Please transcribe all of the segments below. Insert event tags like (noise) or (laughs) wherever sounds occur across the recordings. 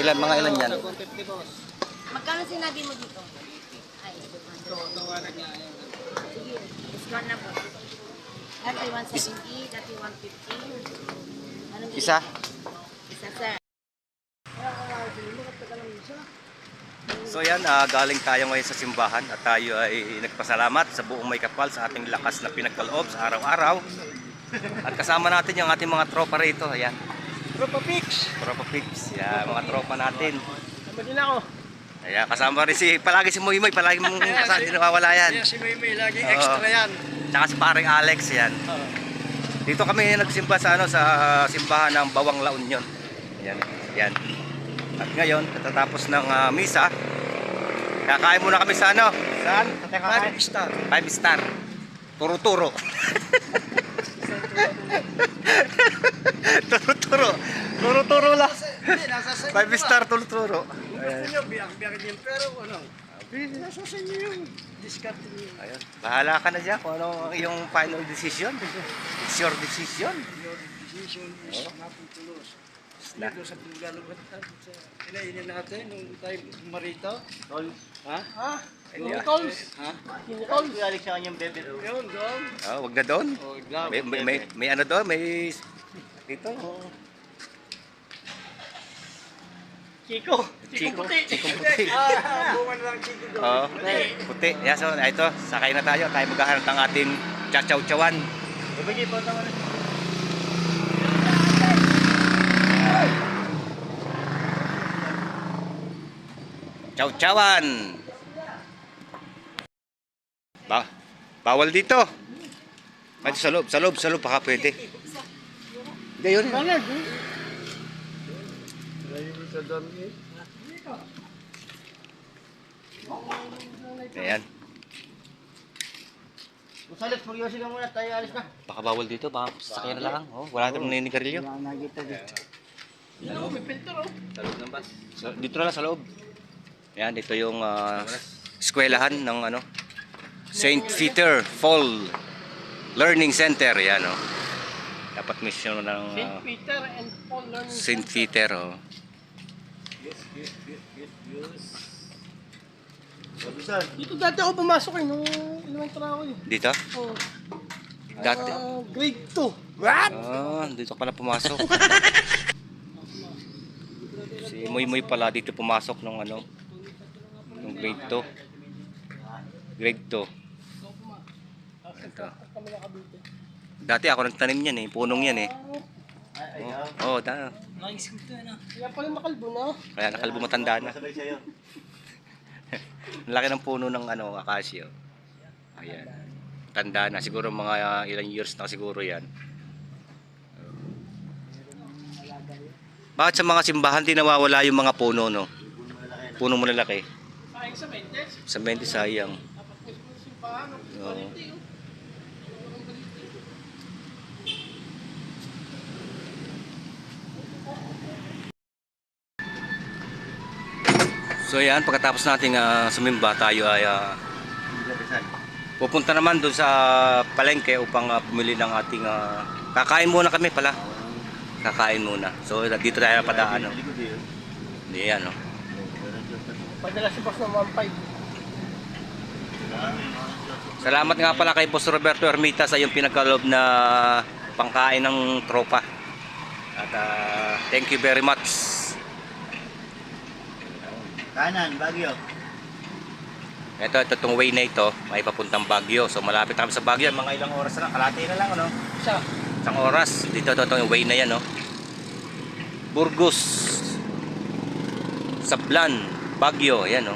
Ilan, mga ilan yan? Magkano sinabi mo dito? Ay, 200. Sige, discount na po. Dati 170, dati 150. Anong Isa? Isa, sir. So yan, ah, galing tayo ngayon sa simbahan at tayo ay nagpasalamat sa buong may kapal sa ating lakas na pinagkaloob sa araw-araw. At kasama natin yung ating mga tropa rito. Ayan, Tropa Pix! tropa pigs. Yan, mga tropa natin. Tama din ako. Ayan, kasama rin si, palagi si Muy, palagi mong kasama, hindi nawawala yan. Yan si Maymay, laging Oo. extra yan. Tsaka si paring Alex, yan. Dito kami nagsimba sa ano sa simbahan ng Bawang La Union. Yan, yan. At ngayon, katatapos ng ah, misa, kakain muna kami sa ano? Saan? Sa Five star. Five star. Turo-turo. (laughs) Turo-turo. Turo-turo lang. Five star turo-turo. Gusto nyo, biyak-biyak din. Pero ano, nasa sa inyo yung nyo. Ayun. Bahala ka na dyan kung ano yung final decision. It's your decision. Your decision is naputulos. Na. Dito sa Bulgalo, sa kinainin natin nung tayo marito. Ha? Ha? Yeah. Tolls? Ha? Tolls? Galing sa kanyang bebe daw. Yun, doon. Oh, wag na doon. Oh, grab. May, may, may, may ano doon, may dito. Chico. Chico. puti. Chico puti. Ah, bunga na lang Chico doon. Oh, puti. Yeah, so ito, sakay na tayo. Tayo maghahanap ng ating chachaw-chawan. Bibigay po naman. Chaw-chawan. Ba bawal dito. Pwede sa loob, sa loob, sa loob baka pwede. Hindi, yun. Banag, eh. Sa eh. Ayan. Kung Alex, mag-iwasin ka muna, tayo alis na. Baka bawal dito, baka sakay na lang. Oh, wala tayong naninigarilyo. Nakita dito. Ano, may filter, oh. So, dito na lang sa loob. Ayan, dito yung ah, eskwelahan ng ano St. Peter Fall Learning Center. Yan, oh. Dapat mission ng St. ah, Peter and Paul Learning St. Peter. Oh. Sabisan. Dito dati ako pumasok eh, nung elementary ako eh. Dito? Oh, Dati. ah, grade 2. What? Ah, dito pala pumasok. (laughs) si Muy Muy pala dito pumasok nung ano grade 2. Grade 2. Ito. Dati ako nagtanim yan eh, punong yan eh. Ay, Oh, oh da. Kaya pala nakalbo na. Kaya nakalbo matanda na. (laughs) Laki ng puno ng ano, akasya. Ayan. Tanda na. Siguro mga uh, ilang years na siguro yan. Bakit sa mga simbahan di nawawala yung mga puno, no? Puno mo lalaki. Sayang sa 20. Sa 20 sayang. Simbahan. oh. Oo. So yan, pagkatapos nating ah, sumimba, tayo ay Sabisan. pupunta naman doon sa palengke upang ah, bumili ng ating ah, kakain muna kami pala. Kakain muna. So dito tayo padaan. No? Hindi yan, no? Padala si boss ng 1.5. Salamat nga pala kay Boss Roberto Ermita sa iyong pinagkaloob na pangkain ng tropa. At ah, thank you very much. Kanan, Bagyo. Ito, ito itong way na ito, may papuntang Baguio. So malapit na kami sa Baguio. Mga ilang oras na lang, kalati na lang, ano? Isa. Isang oras. Dito, ito, ito yung way na yan, no? Burgos. Sablan. Baguio, yan, no?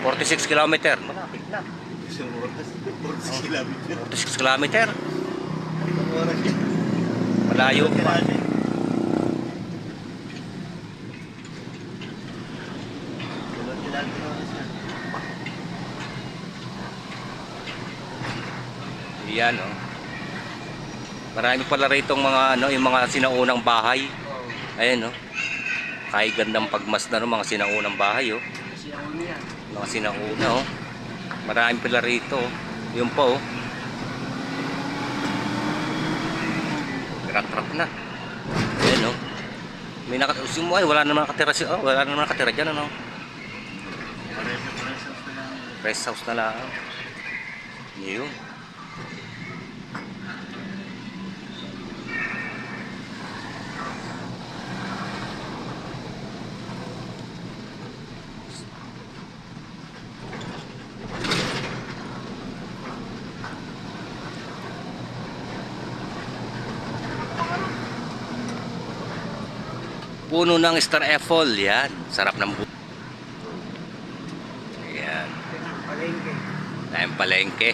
46 kilometer. Malapit na. Isang oras. 40 kilometer. 46 kilometer. Isang oras yan. Malayo pa. Kailangan. Dalawang kilometer oras yan. Yan, no? Marami pala rito mga, ano, yung mga sinaunang bahay. Ayan, no? Kahit gandang pagmasdan ng mga sinaunang bahay, oh. Mga sinauna, oh. Marami pala rito, oh. Yun po, oh. Rak-rak na. Ayan, oh. May naka, ay, wala naman nakatira oh, wala naman nakatira dyan, ano? Rest house na lang. Yun. Puno ng star apple, yan. Sarap ng bu- Yan. Palengke. tayong palengke.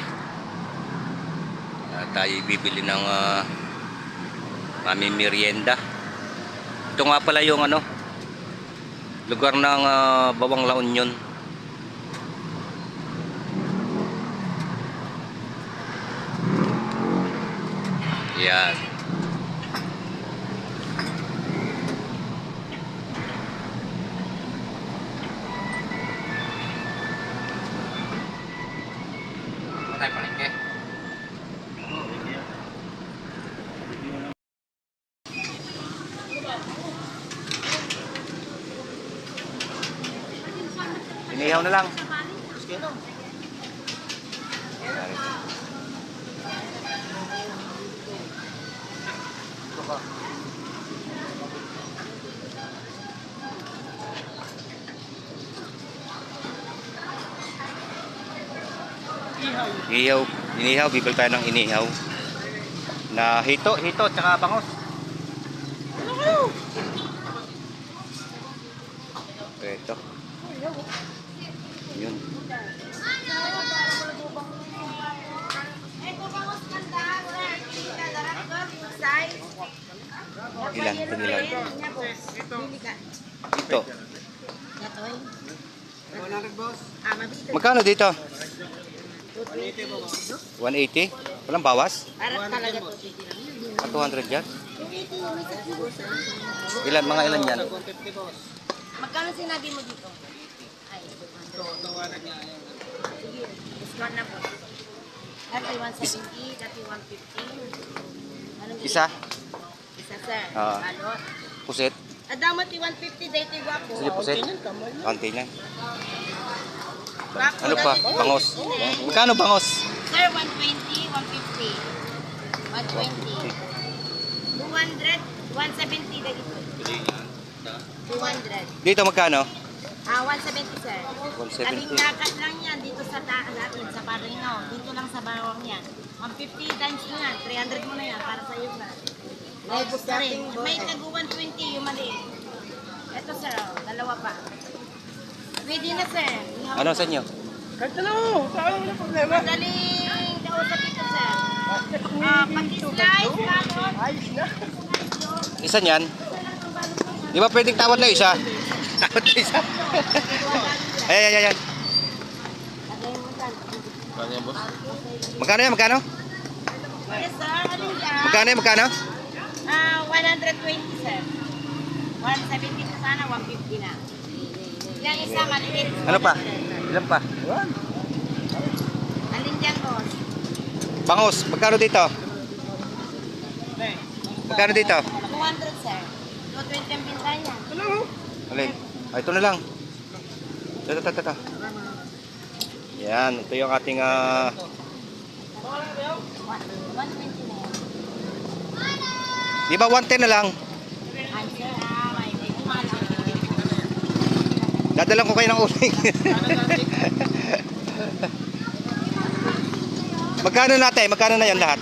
At tayo bibili ng uh, merienda. Ito nga pala yung ano, lugar ng ah, Bawang La Union. Yan. Inihaw na lang. Inihaw. Inihaw, bibili tayo ng inihaw. Na hito, hito, tsaka bangos. Ito. Yun. Ilan? Ito ilan? Ito. Gatoy. 100 boss. Mabito. Magkano dito? 220. 180? Walang bawas? Para talaga 220 lang. Yun, yun. Ah, 200 yan? 280 yung may sakit po sa Ilan? Mga ilan yan? 150 boss. Magkano sinabi mo dito? Ay, 200. Ito, tawanan niya. Ayan. Sige, discount na po. Dati 170, dati 150. Anong Isa? Isa, sir. Ah. Balot. Pusit? Adamot 150, dati guwapo. Sige, pusit. Konti lang. Guwapo, Ano pa? Bangos? Magkano bangos? Sir, 120, 150. 120. 200, 170 dati po. 200. Dito magkano? Ah, 170 sir. 170. Kaming dakat lang yan dito sa taan natin, sa Paringaw. Dito lang sa bawang yan. 150 times mo yan, 300 mo na yan para sa iyo sir. May gusto rin. May tagu 120 yung maliit. Ito sir, oh, dalawa pa. Pwede na sir. Ano sa inyo? Kahit na mo. Saan wala problema. Madaling kausap ito sir. Ah, pag-slice, balot. Ayos na. Isa niyan? Di ba pwedeng tawad na isa? Tawad na isa? Ayan, ayan, ayan. Magkano yan? Magkano? Yes sir, alin yan? Magkano yan? Magkano? Ah, 120 sir. 170 na sana, 150 na. Yung isa maliit. Ano pa? Ilan pa? Alin dyan, boss? Bangos, magkano dito? Magkano dito? 200 sir. 220 ang binta niya. Alin? Ah, ito na lang. Ito, ito, ito. Yan, ito yung ating ah, 120 na yan. Di ba 110 na lang? Dadalang ko kayo ng uling. (laughs) Magkano natin? Magkano na yan lahat?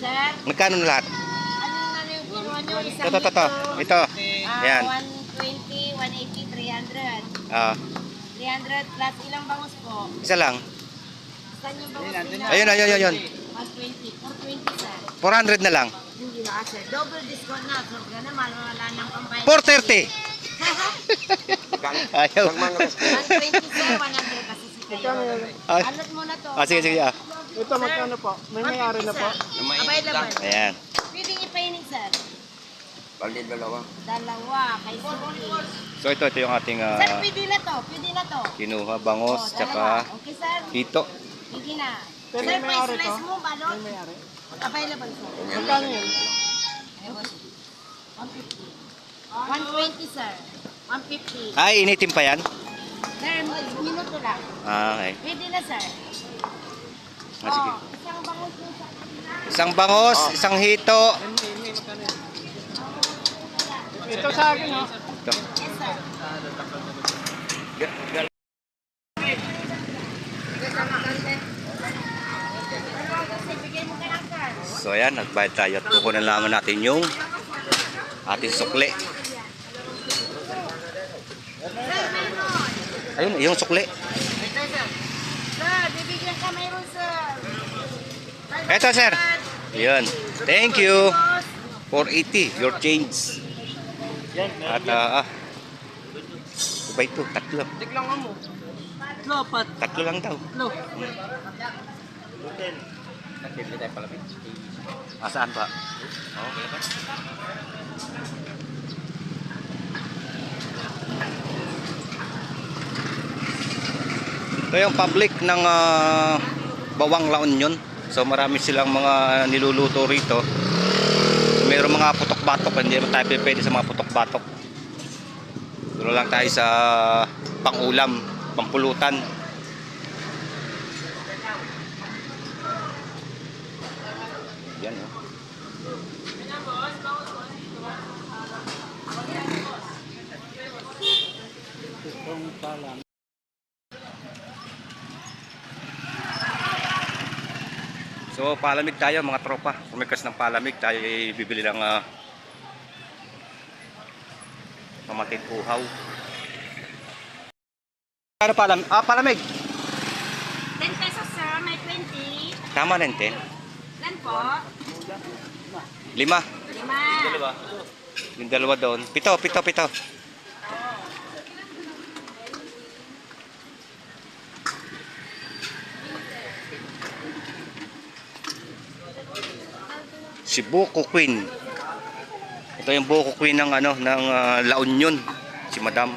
Sir, Magkano na lahat? ano na yung niyo? Isang Ito, ito, ito. Ito. Ah, Yan. 120, 180, 300. Ah, 300 plus ilang bangus po? isa lang. Saan yung bangus nila? Ayun, ayun, ayun, ayun. 120. 420 sir. 400 na lang. Hindi na sir. Double discount na. So, gana wala nang pambayad. 430. (laughs) Ayaw. 120 (laughs) sir, 100 kasi si kayo. Ah, Alot mo na to. ah, sige, sige. Ah. Ito magkano po? May may-ari na po. Available. Ayan. Pwedeng ipainit sir. Bali dalawa. Dalawa. Kay Suki. So ito, ito yung ating ah, Sir, pwede na to. Pwede na to. kinuha, Oh, bangos, dalawa. tsaka Okay sir. hito. Pwede na. Pero Sir, may may may-ari slice to? mo, balot. May may-ari. Available sir. Magkano yun? Ay, boss. 150. 120 sir. 150. Ay, initin pa yan? Sir, minuto lang. Ah, okay. Pwede na sir. Ah, sige. Oh, isang bangus yung sa kanila. Isang bangos, isang hito. Ito sa akin, oh. Ito. So ayan, nagbayad tayo at kukunan naman natin yung ating sukli. Ayun, yung sukli. Mayroon sir. Ayun. Thank you. 480, your change. Yan, At ah, ah. Iba ito, tatlo. Tiglang mo. Lopat. Tatlo lang daw. No. Ah, saan pa? Oh. Ito yung public ng ah, Bawang La Union. So marami silang mga niluluto rito. Mayroong mga putok-batok, hindi naman tayo pwede sa mga putok-batok. Dito lang tayo sa pangulam, pampulutan. So palamig tayo mga tropa. Kumikas ng palamig tayo ay bibili ng uh, kamatit uhaw. Ano palam? Ah, palamig. 10 pesos sir, may 20. Tama na yun, Lan po? Lima. Lima. Yung dalawa doon. Pito, pito, pito. Si Buko Queen. Ito yung Buko Queen ng ano ng ah, La Union, si Madam.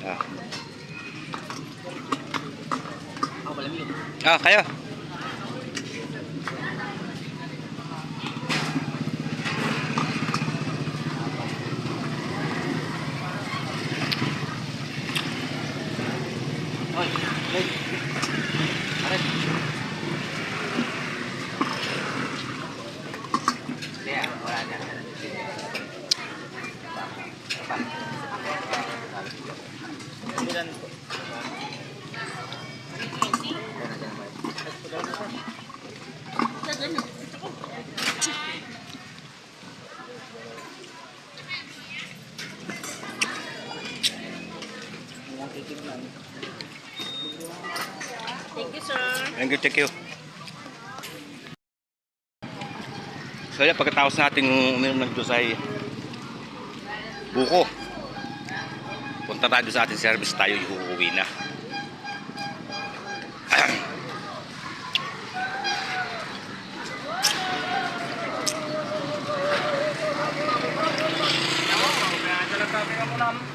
Ah. Ah, kayo. Thank you, sir. Thank you, thank you. So yan, pagkatapos natin uminom ng Diyosay buko. Punta tayo sa ating service tayo, ihuuwi na. Grabe ka mo naman.